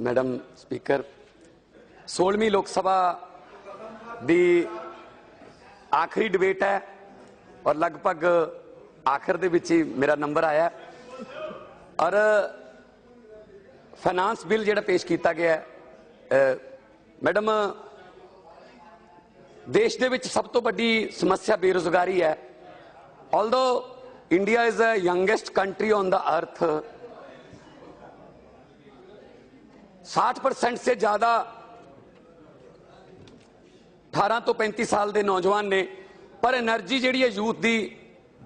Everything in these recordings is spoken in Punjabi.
ਮੈਡਮ ਸਪੀਕਰ 16ਵੀਂ ਲੋਕ ਸਭਾ ਦੀ ਆਖਰੀ ਡਿਬੇਟ ਹੈ ਔਰ ਲਗਭਗ ਆਖਰ ਦੇ ਵਿੱਚ ਹੀ ਮੇਰਾ ਨੰਬਰ ਆਇਆ ਔਰ ਫਾਈਨਾਂਸ ਬਿੱਲ ਜਿਹੜਾ ਪੇਸ਼ ਕੀਤਾ ਗਿਆ ਹੈ ਮੈਡਮ, ਦੇਸ਼ ਦੇ ਵਿੱਚ ਸਭ ਤੋਂ ਵੱਡੀ ਸਮੱਸਿਆ ਬੇਰੁਜ਼ਗਾਰੀ ਹੈ। Although India is a youngest country on the earth 60 percent ਸੇ ਜ਼ਿਆਦਾ 18 ਤੋਂ 35 ਸਾਲ ਦੇ ਨੌਜਵਾਨ ਨੇ, ਪਰ એનર્ਜੀ ਜਿਹੜੀ ਹੈ ਯੂਥ ਦੀ,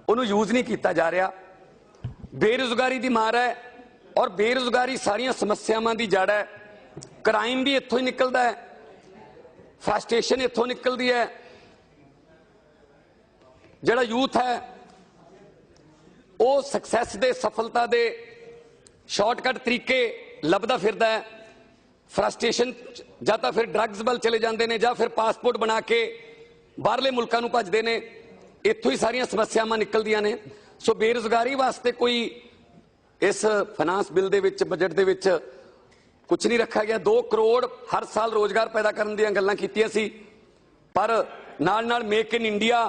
ਉਹਨੂੰ ਯੂਜ਼ ਨਹੀਂ ਕੀਤਾ ਜਾ ਰਿਹਾ। ਬੇਰੋਜ਼ਗਾਰੀ ਦੀ ਮਾਰ ਹੈ ਔਰ ਬੇਰੋਜ਼ਗਾਰੀ ਸਾਰੀਆਂ ਸਮੱਸਿਆਵਾਂ ਦੀ ਜੜ ਹੈ। ਕ੍ਰਾਈਮ ਵੀ ਇੱਥੋਂ ਹੀ ਨਿਕਲਦਾ ਹੈ। ਫਰਸਟ੍ਰੇਸ਼ਨ ਇੱਥੋਂ ਨਿਕਲਦੀ ਹੈ। ਜਿਹੜਾ ਯੂਥ ਹੈ, ਉਹ ਸਕਸੈਸ ਦੇ, ਸਫਲਤਾ ਦੇ ਸ਼ਾਰਟਕਟ ਤਰੀਕੇ ਲੱਭਦਾ ਫਿਰਦਾ ਹੈ। ਫਰਸਟ੍ਰੇਸ਼ਨ, ਜਾਂ ਤਾਂ ਫਿਰ ਡਰੱਗਸ ਵੱਲ ਚਲੇ ਜਾਂਦੇ ਨੇ, ਜਾਂ ਫਿਰ ਪਾਸਪੋਰਟ ਬਣਾ ਕੇ ਬਾਹਰਲੇ ਮੁਲਕਾਂ ਨੂੰ ਭੱਜਦੇ ਨੇ। ਇੱਥੋਂ ਹੀ ਸਾਰੀਆਂ ਸਮੱਸਿਆਵਾਂ ਨਿਕਲਦੀਆਂ ਨੇ। ਸੋ ਬੇਰੁਜ਼ਗਾਰੀ ਵਾਸਤੇ ਕੋਈ ਇਸ ਫਾਈਨਾਂਸ ਬਿੱਲ ਦੇ ਵਿੱਚ ਬਜਟ ਦੇ ਵਿੱਚ ਕੁਝ ਨਹੀਂ ਰੱਖਿਆ ਗਿਆ। 2 ਕਰੋੜ ਹਰ ਸਾਲ ਰੋਜ਼ਗਾਰ ਪੈਦਾ ਕਰਨ ਦੀਆਂ ਗੱਲਾਂ ਕੀਤੀਆਂ ਸੀ। ਪਰ ਨਾਲ ਨਾਲ ਮੇਕ ਇਨ ਇੰਡੀਆ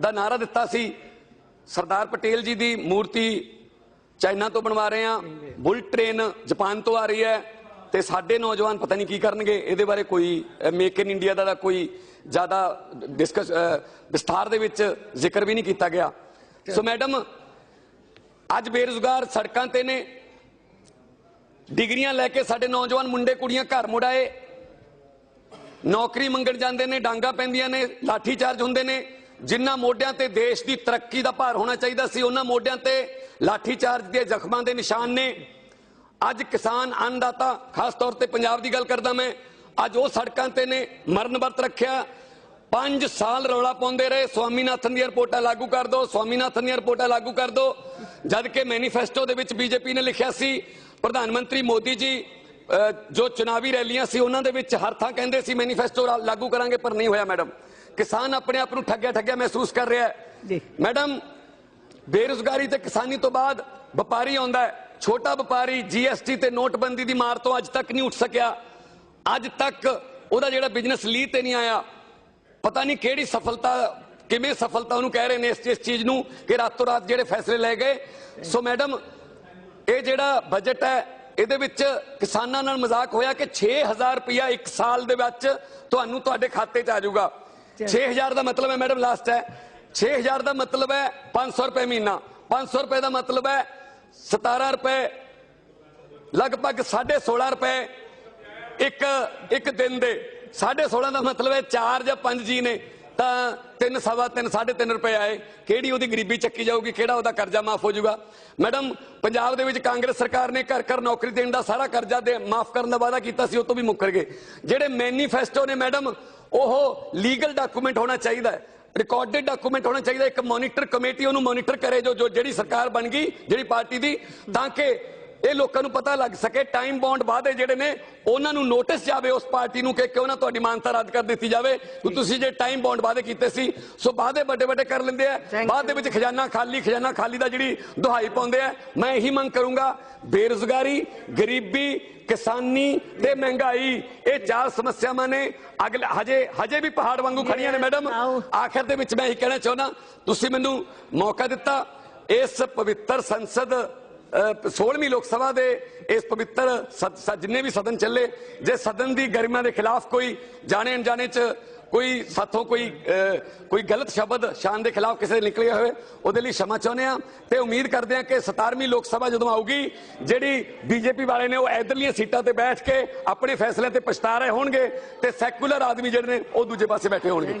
ਦਾ ਨਾਰਾ ਦਿੱਤਾ ਸੀ। ਸਰਦਾਰ ਪਟੇਲ ਜੀ ਦੀ ਮੂਰਤੀ ਚਾਈਨਾ ਤੋਂ ਬਣਵਾ ਰਹੇ ਆ ਬੁਲਟ ਟ੍ਰੇਨ ਜਾਪਾਨ ਤੋਂ ਆ ਰਹੀ ਹੈ। ਤੇ ਸਾਡੇ ਨੌਜਵਾਨ ਪਤਾ ਨਹੀਂ ਕੀ ਕਰਨਗੇ, ਇਹਦੇ ਬਾਰੇ ਕੋਈ ਮੇਕ ਇਨ ਇੰਡੀਆ ਦਾ ਕੋਈ ਜ਼ਿਆਦਾ ਡਿਸਕਸ ਵਿਸਥਾਰ ਦੇ ਵਿੱਚ ਜ਼ਿਕਰ ਵੀ ਨਹੀਂ ਕੀਤਾ ਗਿਆ। ਸੋ ਮੈਡਮ ਅੱਜ ਬੇਰੁਜ਼ਗਾਰ ਸੜਕਾਂ ਤੇ ਨੇ। ਡਿਗਰੀਆਂ ਲੈ ਕੇ ਸਾਡੇ ਨੌਜਵਾਨ ਮੁੰਡੇ ਕੁੜੀਆਂ ਘਰ ਮੁੜਾਏ ਨੌਕਰੀ ਮੰਗਣ ਜਾਂਦੇ ਨੇ, ਡਾਂਗਾ ਪੈਂਦੀਆਂ ਨੇ ਲਾਠੀ ਚਾਰਜ ਹੁੰਦੇ ਨੇ। ਜਿਨ੍ਹਾਂ ਮੋਢਿਆਂ ਤੇ ਦੇਸ਼ ਦੀ ਤਰੱਕੀ ਦਾ ਭਾਰ ਹੋਣਾ ਚਾਹੀਦਾ ਸੀ, ਉਹਨਾਂ ਮੋਢਿਆਂ ਤੇ ਲਾਠੀ ਚਾਰਜ ਦੇ ਜ਼ਖਮਾਂ ਦੇ ਨਿਸ਼ਾਨ ਨੇ। ਅੱਜ ਕਿਸਾਨ ਅੰਨਦਾਤਾ ਖਾਸ ਤੌਰ ਤੇ ਪੰਜਾਬ ਦੀ ਗੱਲ ਕਰਦਾ ਮੈਂ ਅੱਜ ਉਹ ਸੜਕਾਂ ਤੇ ਨੇ ਮਰਨ ਵਰਤ ਰੱਖਿਆ। 5 ਸਾਲ ਰੌਲਾ ਪਾਉਂਦੇ ਰਹੇ। ਸਵਾਮੀਨਾਥਨ ਦੀਆਂ ਰਿਪੋਰਟਾਂ ਲਾਗੂ ਕਰ ਦਿਓ ਸਵਾਮੀਨਾਥਨ ਦੀਆਂ ਰਿਪੋਰਟਾਂ ਲਾਗੂ ਕਰ ਦਿਓ ਜਦ ਕਿ ਮੈਨੀਫੈਸਟੋ ਦੇ ਵਿੱਚ ਬੀਜੇਪੀ ਨੇ ਲਿਖਿਆ ਸੀ ਪ੍ਰਧਾਨ ਮੰਤਰੀ ਮੋਦੀ ਜੀ ਜੋ ਚੁਣਾਵੀ ਰੈਲੀਆਂ ਸੀ ਉਹਨਾਂ ਦੇ ਵਿੱਚ ਹਰ ਥਾਂ ਕਹਿੰਦੇ ਸੀ ਮੈਨੀਫੈਸਟੋ ਲਾਗੂ ਕਰਾਂਗੇ ਪਰ ਨਹੀਂ ਹੋਇਆ ਮੈਡਮ। ਕਿਸਾਨ ਆਪਣੇ ਆਪ ਨੂੰ ਠੱਗਿਆ ਠੱਗਿਆ ਮਹਿਸੂਸ ਕਰ ਰਿਹਾ ਹੈ। ਜੀ। ਮੈਡਮ ਬੇਰੁਜ਼ਗਾਰੀ ਤੇ ਕਿਸਾਨੀ ਤੋਂ ਬਾਅਦ ਵਪਾਰੀ ਆਉਂਦਾ ਹੈ। ਛੋਟਾ ਵਪਾਰੀ ਜੀਐਸਟੀ ਤੇ ਨੋਟਬੰਦੀ ਦੀ ਮਾਰ ਤੋਂ ਅੱਜ ਤੱਕ ਨਹੀਂ ਉੱਠ ਸਕਿਆ। ਅੱਜ ਤੱਕ ਉਹਦਾ ਜਿਹੜਾ ਬਿਜ਼ਨਸ ਲੀਹ ਤੇ ਨਹੀਂ ਆਇਆ। ਪਤਾ ਨਹੀਂ ਕਿਹੜੀ ਸਫਲਤਾ ਕਿਵੇਂ ਸਫਲਤਾ ਉਹਨੂੰ ਕਹਿ ਰਹੇ ਨੇ ਇਸ ਇਸ ਚੀਜ਼ ਨੂੰ ਕਿ ਰਾਤੋਂ ਰਾਤ ਜਿਹੜੇ ਫੈਸਲੇ ਲਏ ਗਏ। ਸੋ ਮੈਡਮ ਇਹ ਜਿਹੜਾ ਬਜਟ ਹੈ ਇਹਦੇ ਵਿੱਚ ਕਿਸਾਨਾਂ ਨਾਲ ਮਜ਼ਾਕ ਹੋਇਆ ਕਿ 6000 ਰੁਪਇਆ ਇੱਕ ਸਾਲ ਦੇ ਵਿੱਚ ਤੁਹਾਨੂੰ ਤੁਹਾਡੇ ਖਾਤੇ 'ਚ ਆ ਜਾਊਗਾ। 6000 ਦਾ ਮਤਲਬ ਹੈ ਮੈਡਮ ਲਾਸਟ ਹੈ। 6000 ਦਾ ਮਤਲਬ ਹੈ 500 ਰੁਪਏ ਮਹੀਨਾ। 500 ਰੁਪਏ ਦਾ ਮਤਲਬ ਹੈ 17 ਰੁਪਏ, ਲਗਭਗ 16.5 ਰੁਪਏ ਇੱਕ ਇੱਕ ਦਿਨ ਦੇ। 16.5 ਦਾ ਮਤਲਬ ਹੈ 4 ਜਾਂ 5 ਜੀ ਨੇ। ਤਾਂ 3 ਸਵਾ 3 3.5 ਰੁਪਏ ਆਏ। ਕਿਹੜੀ ਉਹਦੀ ਗਰੀਬੀ ਚੱਕੀ ਜਾਊਗੀ, ਕਿਹੜਾ ਉਹਦਾ ਕਰਜ਼ਾ ਮਾਫ ਹੋ ਜਾਊਗਾ? ਮੈਡਮ, ਪੰਜਾਬ ਦੇ ਵਿੱਚ ਕਾਂਗਰਸ ਸਰਕਾਰ ਨੇ ਘਰ ਘਰ ਨੌਕਰੀ ਦੇਣ ਦਾ ਸਾਰਾ ਕਰਜ਼ਾ ਦੇ ਮਾਫ ਕਰਨ ਦਾ ਵਾਅਦਾ ਕੀਤਾ ਸੀ, ਉਹ ਤੋਂ ਵੀ ਮੁੱਕਰ ਗਏ। ਜਿਹੜੇ ਮੈਨੀਫੈਸਟੋ ਨੇ ਮੈਡਮ, ਉਹ ਲੀਗਲ ਡਾਕੂਮੈਂਟ ਹੋਣਾ ਚਾਹੀਦਾ ਹੈ। ਰਿਕਾਰਡਡ ਡਾਕੂਮੈਂਟ ਹੋਣਾ ਚਾਹੀਦਾ, ਇੱਕ ਮੋਨੀਟਰ ਕਮੇਟੀ ਉਹਨੂੰ ਮੋਨੀਟਰ ਕਰੇ ਜੋ ਜੋ ਜਿਹੜੀ ਸਰਕਾਰ ਬਣ ਗਈ, ਜਿਹੜੀ ਪਾਰਟੀ ਦੀ, ਤਾਂ ਕਿ ਇਹ ਲੋਕਾਂ ਨੂੰ ਪਤਾ ਲੱਗ ਸਕੇ ਟਾਈਮ ਬੌਂਡ ਵਾਅਦੇ ਜਿਹੜੇ ਨੇ ਉਹਨਾਂ ਨੂੰ ਨੋਟਿਸ ਜਾਵੇ ਉਸ ਪਾਰਟੀ ਨੂੰ ਕਿ ਕਿਉਂ ਨਾ ਤੁਹਾਡੀ ਮਾਨਤਾ ਰੱਦ ਕਰ ਦਿੱਤੀ ਜਾਵੇ। ਤੁਸੀਂ ਜੇ ਟਾਈਮ ਬੌਂਡ ਵਾਅਦੇ ਕੀਤੇ ਸੀ ਸੋ ਵਾਅਦੇ ਵੱਡੇ ਵੱਡੇ ਕਰ ਲੈਂਦੇ ਆ। ਬਾਅਦ ਦੇ ਵਿੱਚ ਖਜ਼ਾਨਾ ਖਾਲੀ ਖਜ਼ਾਨਾ ਖਾਲੀ ਦਾ ਜਿਹੜੀ ਦੁਹਾਈ ਪਾਉਂਦੇ ਆ ਮੈਂ ਇਹੀ ਮੰਗ ਕਰੂੰਗਾ ਬੇਰੁਜ਼ਗਾਰੀ ਗਰੀਬੀ ਕਿਸਾਨੀ ਤੇ ਮਹਿੰਗਾਈ ਇਹ ਚਾਰ ਸਮੱਸਿਆਵਾਂ ਨੇ। ਅਗਲੇ ਹਜੇ ਹਜੇ ਵੀ ਪਹਾੜ ਵਾਂਗੂ ਖੜੀਆਂ ਨੇ ਮੈਡਮ। ਆਖਰ ਦੇ ਵਿੱਚ ਮੈਂ ਇਹ ਕਹਿਣਾ ਚਾਹੁੰਦਾ ਤੁਸੀਂ ਮੈਨੂੰ ਮੌਕਾ ਦਿੱਤਾ ਇਸ ਪਵਿੱਤਰ ਸੰਸਦ 16ਵੀਂ ਲੋਕ ਸਭਾ ਦੇ ਇਸ ਪਵਿੱਤਰ ਜਿੰਨੇ ਵੀ ਸਦਨ ਚੱਲੇ, ਜੇ ਸਦਨ ਦੀ ਗਰਿਮਾ ਦੇ ਖਿਲਾਫ ਕੋਈ ਜਾਣੇ ਅਣਜਾਣੇ ਚ ਕੋਈ ਸਾਥੋਂ ਕੋਈ ਕੋਈ ਗਲਤ ਸ਼ਬਦ ਸ਼ਾਨ ਦੇ ਖਿਲਾਫ ਕਿਸੇ ਦੇ ਨਿਕਲਿਆ ਹੋਵੇ, ਉਹਦੇ ਲਈ ਸ਼ਮਾ ਚਾਹੁੰਦੇ ਆ ਤੇ ਉਮੀਦ ਕਰਦੇ ਆ ਕਿ 17ਵੀਂ ਲੋਕ ਸਭਾ ਜਦੋਂ ਆਊਗੀ, ਜਿਹੜੀ ਬੀਜੇਪੀ ਵਾਲੇ ਨੇ ਉਹ ਇਧਰਲੀਆਂ ਸੀਟਾਂ ਤੇ ਬੈਠ ਕੇ ਆਪਣੇ ਫੈਸਲੇ ਤੇ ਪਛਤਾ ਰਹੇ ਹੋਣਗੇ ਤੇ ਸੈਕੂਲਰ ਆਦਮੀ ਜਿਹੜੇ ਨੇ ਉਹ ਦੂਜੇ ਪਾਸੇ ਬੈਠੇ ਹੋਣਗੇ।